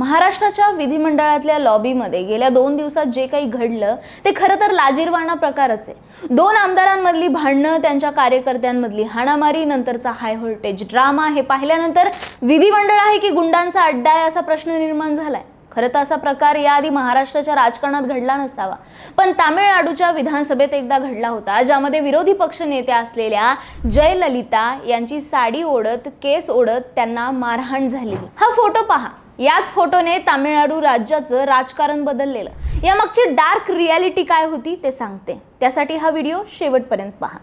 महाराष्ट्राच्या विधिमंडळातल्या लॉबीमध्ये गेल्या दोन दिवसात जे काही घडलं ते खरं तर लाजीरवाणा प्रकारच आहे. दोन आमदारांमधली भांडणं त्यांच्या कार्यकर्त्यांमधली हाणामारी नंतरचा हाय व्होल्टेज ड्रामा हे पाहिल्यानंतर विधिमंडळ आहे की गुंडांचा अड्डा आहे असा प्रश्न निर्माण झालाय. खरं तर असा प्रकार याआधी महाराष्ट्राच्या राजकारणात घडला नसावा. पण तामिळनाडूच्या विधानसभेत एकदा घडला होता ज्यामध्ये विरोधी पक्ष नेत्या असलेल्या जयललिता यांची साडी ओढत केस ओढत त्यांना मारहाण झालेली. हा फोटो पहा. याच फोटोने तामिळनाडू राज्याचं राजकारण बदललेलं. यामागची डार्क रियालिटी काय होती ते सांगते. त्यासाठी हा व्हिडिओ शेवटपर्यंत पहा.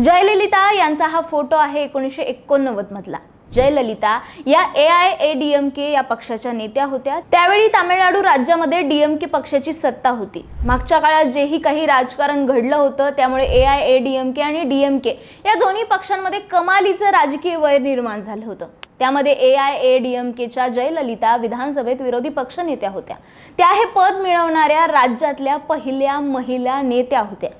जयललिता यांचा हा फोटो आहे एकोणीसशे एकोणनव्वदमधला जयललिता या A I A D M K या पक्षाच्या नेत्या होत्या. त्यावेळी तामिळनाडू राज्यामध्ये डीएमके पक्षाची सत्ता होती. मागच्या काळात जेही काही राजकारण घडलं होतं त्यामुळे A I A D M K आणि डीएमके या दोन्ही पक्षांमध्ये कमालीचं राजकीय वय निर्माण झालं होतं. त्यामध्ये A I A D M केच्या Jayalalithaa विधानसभेत विरोधी पक्षनेत्या होत्या. त्या हे पद मिळवणाऱ्या राज्यातल्या पहिल्या महिला नेत्या होत्या.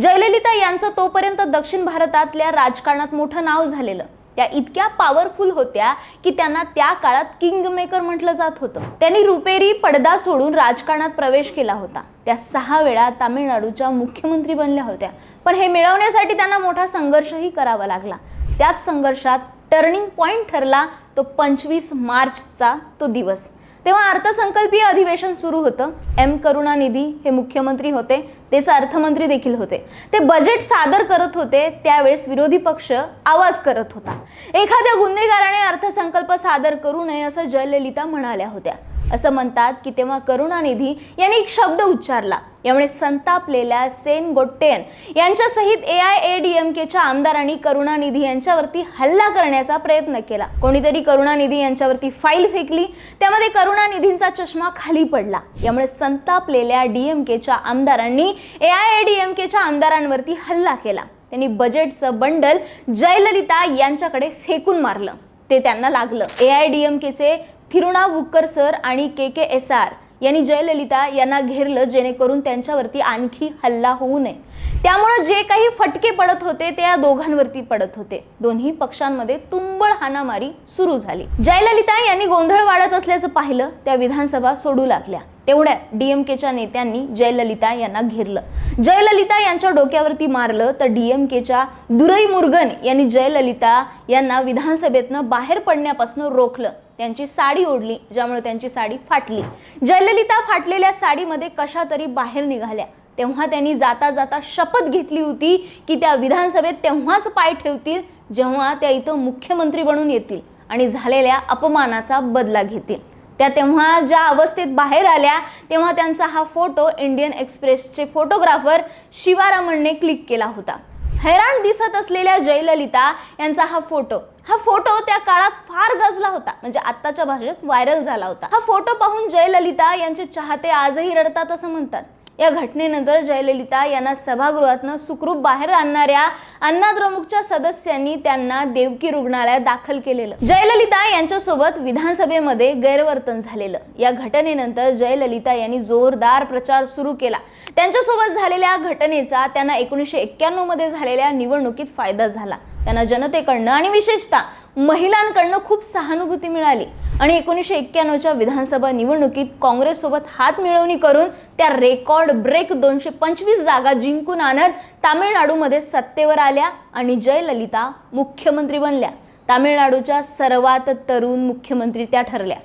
जयललिता यांचं तोपर्यंत दक्षिण भारतातल्या राजकारणात मोठं नाव झालेलं. त्या इतक्या पॉवरफुल होत्या की त्यांना त्या काळात किंग मेकर म्हटलं जात होतं. त्यांनी रुपेरी पडदा सोडून राजकारणात प्रवेश केला होता. त्या सहा वेळा तामिळनाडूच्या मुख्यमंत्री बनल्या होत्या. पण हे मिळवण्यासाठी त्यांना मोठा संघर्षही करावा लागला. त्याच संघर्षात टर्निंग पॉईंट ठरला तो पंचवीस मार्चचा तो दिवस. तेव्हा अर्थसंकल्पीय अधिवेशन सुरू होतं. एम करुणानिधी हे मुख्यमंत्री होते. तेच अर्थमंत्री देखील होते. ते बजेट सादर करत होते. त्यावेळेस विरोधी पक्ष आवाज करत होता. एखाद्या गुन्हेगाराने अर्थसंकल्प सादर करू नये असं जयललिता म्हणाल्या होत्या. असं म्हणतात की तेव्हा करुणानिधी यांनी एक शब्द उच्चारला. यामुळे संतापलेल्या Sen गोट्टेन यांच्यासहित A I A D M केच्या आमदारांनी करुणानिधी यांच्यावरती हल्ला करण्याचा प्रयत्न केला. कोणीतरी करुणानिधी यांच्यावरती फाईल फेकली त्यामध्ये करुणानिधींचा चष्मा खाली पडला. यामुळे संतापलेल्या डीएमकेच्या आमदारांनी A I A D M केच्या आमदारांवरती हल्ला केला. त्यांनी बजेटचं बंडल जयललिता यांच्याकडे फेकून मारलं. ते त्यांना लागलं. ए आय डी एम केचे थिरुणावुक्कर सर आणि के के एस आर यांनी जयललिता यांना घेरलं जेणेकरून त्यांच्यावरती आणखी हल्ला होऊ नये. त्यामुळं जे काही फटके पडत होते ते या दोघांवरती पडत होते. दोन्ही पक्षांमध्ये तुंबळ हाणामारी सुरू झाली. जयललिता यांनी गोंधळ वाढत असल्याचं पाहिलं त्या विधानसभा सोडू लागल्या. तेवढ्यात डीएमकेच्या नेत्यांनी जयललिता यांना घेरलं. जयललिता यांच्या डोक्यावरती मारलं तर डीएमकेच्या दुरई मुर्गन यांनी जयललिता यांना विधानसभेतनं बाहेर पडण्यापासून रोखलं. त्यांची साडी ओढली ज्यामुळे त्यांची साडी फाटली. जयललिता फाटलेल्या साडीमध्ये कशा तरी बाहेर निघाल्या. तेव्हा त्यांनी जाता जाता शपथ घेतली होती की त्या विधानसभेत तेव्हाच पाय ठेवतील जेव्हा त्या इथं मुख्यमंत्री बनून येतील आणि झालेल्या अपमानाचा बदला घेतील. त्या तेव्हा ज्या अवस्थेत बाहेर आल्या तेव्हा त्यांचा हा फोटो इंडियन एक्सप्रेसचे फोटोग्राफर शिवारामनने क्लिक केला होता. हैराण दिसत असलेल्या जयललिता यांचा हा फोटो हा फोटो त्या काळात फार गाजला होता. म्हणजे आत्ताच्या भाषेत व्हायरल झाला होता. हा फोटो पाहून जयललिता यांचे चाहते आजही रडतात असं म्हणतात. या घटनेनंतर जयललिता यांना सभागृहातनं सुखरूप बाहेर आणणाऱ्या अण्णाद्रमुकच्या सदस्यांनी त्यांना देवकी रुग्णालयात दाखल केलेलं. जयललिता यांच्यासोबत विधानसभेमध्ये गैरवर्तन झालेलं. या घटनेनंतर जयललिता यांनी जोरदार प्रचार सुरू केला. त्यांच्यासोबत झालेल्या घटनेचा त्यांना एकोणीसशे एक्क्याण्णवमध्ये झालेल्या निवडणुकीत फायदा झाला. त्यांना जनतेकडनं आणि विशेषतः महिलांकडनं खूप सहानुभूती मिळाली. आणि एकोणीसशे एक्क्याण्णवच्या विधानसभा निवडणुकीत काँग्रेससोबत हात मिळवणी करून त्या रेकॉर्ड ब्रेक दोनशे पंचवीस जागा जिंकून आणत तामिळनाडूमध्ये सत्तेवर आल्या आणि जयललिता मुख्यमंत्री बनल्या. तामिळनाडूच्या सर्वात तरुण मुख्यमंत्री त्या ठरल्या.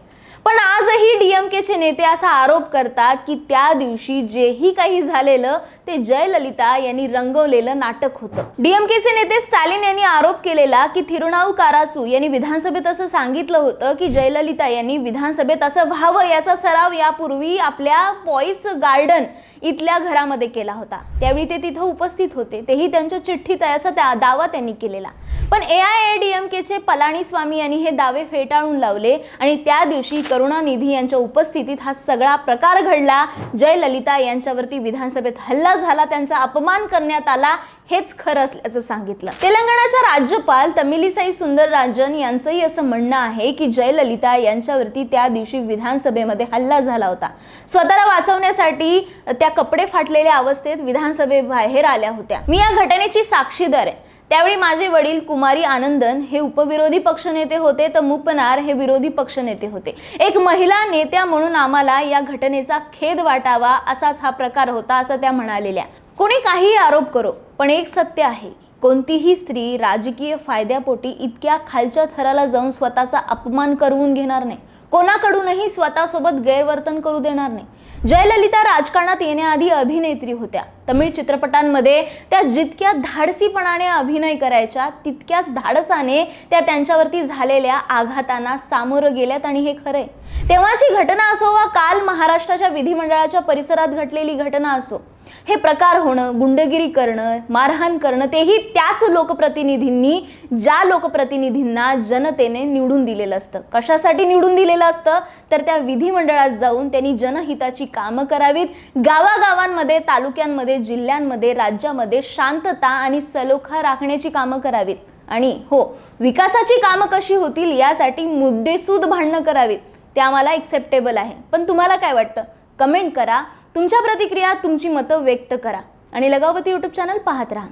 पण आजही डीएमकेचे नेते असा आरोप करतात की त्या दिवशी जेही काही झालेलं ते जयललिता यांनी रंगवलेलं नाटक होतं. डीएमकेचे नेते स्टॅलिन यांनी आरोप केलेला की थिरुणाऊ कारासू यांनी विधानसभेत असं सांगितलं होतं की जयललिता यांनी विधानसभेत असं व्हावं याचा सराव यापूर्वी आपल्या बॉईस गार्डन इथल्या घरामध्ये केला होता. त्यावेळी ते तिथं उपस्थित होते. तेही त्यांच्या चिठ्ठीत आहे असा त्या दावा त्यांनी केलेला. पण A I A D M केचे पलानीस्वामी यांनी हे दावे फेटाळून लावले आणि त्या दिवशी करुणानिधी यांच्या उपस्थितीत हा सगळा प्रकार घडला. जयललिता यांच्यावरती विधानसभेत हल्ला झाला त्यांचा अपमान करण्यात आला हेच खरं असल्याचं सांगितलं. तेलंगणाच्या राज्यपाल तमिलिसाई सुंदरराजन यांचंही असं म्हणणं आहे की जयललिता यांच्यावरती त्या दिवशी विधानसभेमध्ये हल्ला झाला होता. स्वतःला वाचवण्यासाठी त्या कपडे फाटलेल्या अवस्थेत विधानसभेबाहेर आल्या होत्या. मी या घटनेची साक्षीदार आहे त्यावेळी माझे वडील कुमारी आनंदन हे उपविरोधी पक्षनेते होते तर मुपनार हे विरोधी पक्षनेते होते. एक महिला नेत्या म्हणून आम्हाला या घटनेचा खेद वाटावा असाच हा प्रकार होता असं त्या म्हणालेल्या. कोणी काही आरोप करो पण एक सत्य आहे. कोणतीही स्त्री राजकीय फायद्यापोटी इतक्या खालच्या थराला जाऊन स्वतःचा अपमान करवून घेणार नाही. कोणाकडूनही स्वतःसोबत गैरवर्तन करू देणार नाही. जयललिता राजकारणात येण्याआधी अभिनेत्री होत्या. तमिळ चित्रपटांमध्ये त्या जितक्या धाडसीपणाने अभिनय करायच्या तितक्याच धाडसाने त्या त्यांच्यावरती झालेल्या आघातांना सामोरं गेल्यात आणि हे खरंय तेव्हाची घटना असो वा काल महाराष्ट्राच्या विधिमंडळाच्या परिसरात घडलेली घटना असो हे प्रकार होणं गुंडगिरी करणं मारहाण करणं तेही त्याच लोकप्रतिनिधींनी ज्या लोकप्रतिनिधींना जनतेने निवडून दिलेलं असतं. कशासाठी निवडून दिलेलं असतं? तर त्या विधिमंडळात जाऊन त्यांनी जनहिताची कामं करावीत. गावागावांमध्ये तालुक्यांमध्ये जिल्ह्यांमध्ये राज्यामध्ये शांतता आणि सलोखा राखण्याची कामं करावीत. आणि हो विकासाची कामं कशी होतील यासाठी मुद्देसूद भांडणं करावीत. ते आम्हाला एक्सेप्टेबल आहे. पण तुम्हाला काय वाटतं? कमेंट करा. तुमच्या प्रतिक्रिया तुमची मतं व्यक्त करा. आणि लगावती यूट्यूब चॅनल पाहत राहा.